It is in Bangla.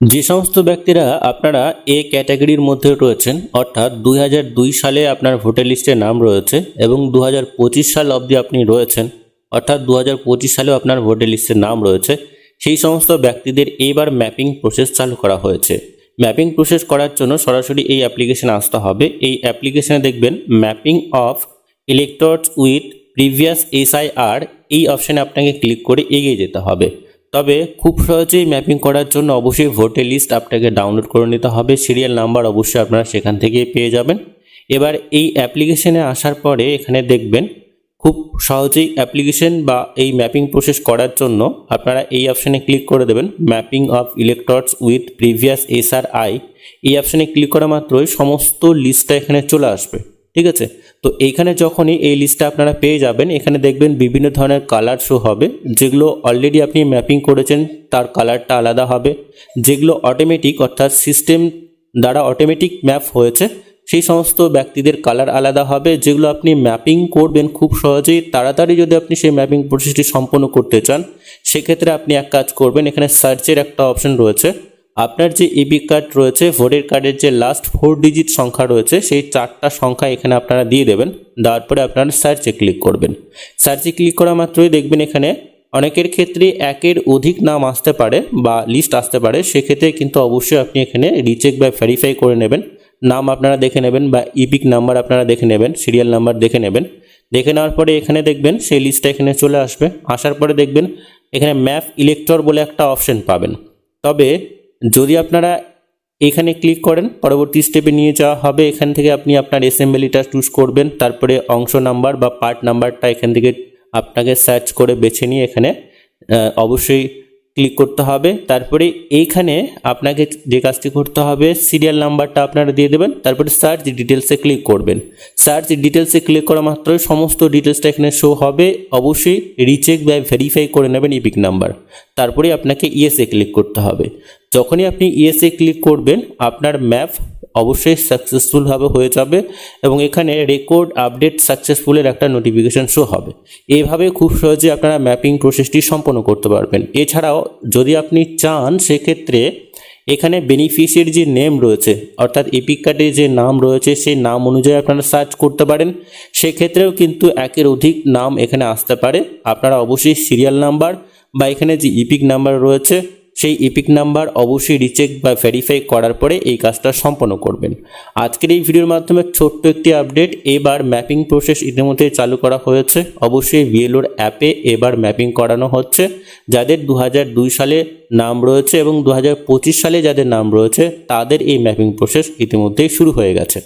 যে সমস্ত ব্যক্তিরা আপনারা এ ক্যাটাগরির মধ্যে রয়েছেন, অর্থাৎ দুই সালে আপনার ভোটার লিস্টে নাম রয়েছে এবং দু সাল অবধি আপনি রয়েছেন, অর্থাৎ দু পঁচিশ সালেও আপনার ভোটার লিস্টে নাম রয়েছে। সেই সমস্ত ব্যক্তিদের এইবার ম্যাপিং প্রসেস চালু করা হয়েছে। ম্যাপিং প্রসেস করার জন্য সরাসরি এই অ্যাপ্লিকেশনে আসতে হবে। এই অ্যাপ্লিকেশনে দেখবেন, mapping of electors with previous SIR, এই অপশানে আপনাকে ক্লিক করে এগিয়ে যেতে হবে। তবে খুব সহজেই ম্যাপিং করার জন্য অবশ্যই ভোটার লিস্ট আপনাকে ডাউনলোড করে নিতে হবে। সিরিয়াল নাম্বার অবশ্যই আপনারা সেখান থেকেই পেয়ে যাবেন। এবার এই অ্যাপ্লিকেশনে আসার পরে এখানে দেখবেন, খুব সহজেই অ্যাপ্লিকেশন বা এই ম্যাপিং প্রসেস করার জন্য আপনারা এই অপশানে ক্লিক করে দেবেন mapping of electors with previous SR I এই অপশানে ক্লিক করা মাত্রই সমস্ত লিস্টটা এখানে চলে আসবে। ঠিক আছে? তো এইখানে যখনই এই লিস্টটা আপনারা পেয়ে যাবেন, এখানে দেখবেন বিভিন্ন ধরনের কালার শো হবে, যেগুলো অলরেডি আপনি ম্যাপিং করেছেন, তার কালারটা আলাদা হবে। যেগুলো অটোমেটিক অর্থাৎ সিস্টেম দ্বারা অটোমেটিক ম্যাপ হয়েছে, সেই সমস্ত ব্যক্তিদের কালার আলাদা হবে, যেগুলো আপনি ম্যাপিং করবেন খুব সহজেই। তাড়াতাড়ি যদি আপনি সেই ম্যাপিং প্রসেসটি সম্পন্ন করতে চান, সেক্ষেত্রে আপনি এক কাজ করবেন, এখানে সার্চের একটা অপশন রয়েছে। আপনার যে ইবি কার্ড রয়েছে ভোটার কার্ডের যে লাস্ট ফোর ডিজিট সংখ্যা রয়েছে, সেই চারটা সংখ্যা এখানে আপনারা দিয়ে দেবেন। দেওয়ার পরে আপনারা সার্চে ক্লিক করবেন। সার্চে ক্লিক করা মাত্রই দেখবেন এখানে অনেকের ক্ষেত্রে একের অধিক নাম আসতে পারে বা লিস্ট আসতে পারে। সেক্ষেত্রে কিন্তু অবশ্যই আপনি এখানে রিচেক বা ভেরিফাই করে নেবেন। নাম আপনারা দেখে নেবেন বা ইপিক নাম্বার আপনারা দেখে নেবেন সিরিয়াল নাম্বার দেখে নেবেন। দেখে নেওয়ার পরে এখানে দেখবেন সেই লিস্টটা এখানে চলে আসবে। আসার পরে দেখবেন এখানে ম্যাপ ইলেক্টর বলে একটা অপশন পাবেন। তবে যদি আপনারা এখানে ক্লিক করেন, পরবর্তী স্টেপে নিয়ে যাওয়া হবে। এখান থেকে আপনি আপনার অ্যাসেম্বলিটা চুজ করবেন। তারপরে অংশ নাম্বার বা পার্ট নাম্বারটা এখান থেকে আপনাকে সার্চ করে বেছে নিয়ে এখানে অবশ্যই ক্লিক করতে হবে। তারপরে এইখানে আপনাকে যে কাজটি করতে হবে সিরিয়াল নাম্বারটা আপনারা দিয়ে দেবেন, তারপরে সার্চ ডিটেলসে ক্লিক করবেন। সার্চ ডিটেলসে ক্লিক করা মাত্রই সমস্ত ডিটেলসটা এখানে শো হবে। অবশ্যই রিচেক বা ভেরিফাই করে নেবেন ইপিক নাম্বার তারপরে আপনাকে ইএসএ ক্লিক করতে হবে। যখনই আপনি ইএসএ ক্লিক করবেন, আপনার ম্যাপ অবশ্যই সাকসেসফুলভাবে হয়ে যাবে এবং এখানে রেকর্ড আপডেট সাকসেসফুলের একটা নোটিফিকেশন শো হবে। এইভাবে খুব সহজে আপনারা ম্যাপিং প্রসেসটি সম্পন্ন করতে পারবেন। এছাড়াও যদি আপনি চান সেক্ষেত্রে এখানে বেনিফিশিয়ারি যে নেম রয়েছে, অর্থাৎ এপিক কার্ডে যে নাম রয়েছে, সেই নাম অনুযায়ী আপনারা সার্চ করতে পারেন। সেক্ষেত্রেও কিন্তু একের অধিক নাম এখানে আসতে পারে। আপনারা অবশ্যই সিরিয়াল নাম্বার বা এখানে যে ইপিক নাম্বার রয়েছে সেই ইপিক নাম্বার অবশ্যই রিচেক বা ভেরিফাই করার পরে এই কাজটা সম্পন্ন করবেন। আজকের এই ভিডিওর মাধ্যমে ছোট্ট একটি আপডেট এবার ম্যাপিং প্রসেস ইতিমধ্যে চালু করা হয়েছে। অবশ্যই বিএলওর অ্যাপে এবার ম্যাপিং করানো হচ্ছে। যাদের দু সালে নাম রয়েছে এবং দু হাজার পঁচিশ সালে যাদের নাম রয়েছে, তাদের এই ম্যাপিং প্রসেস ইতিমধ্যেই শুরু হয়ে গেছে।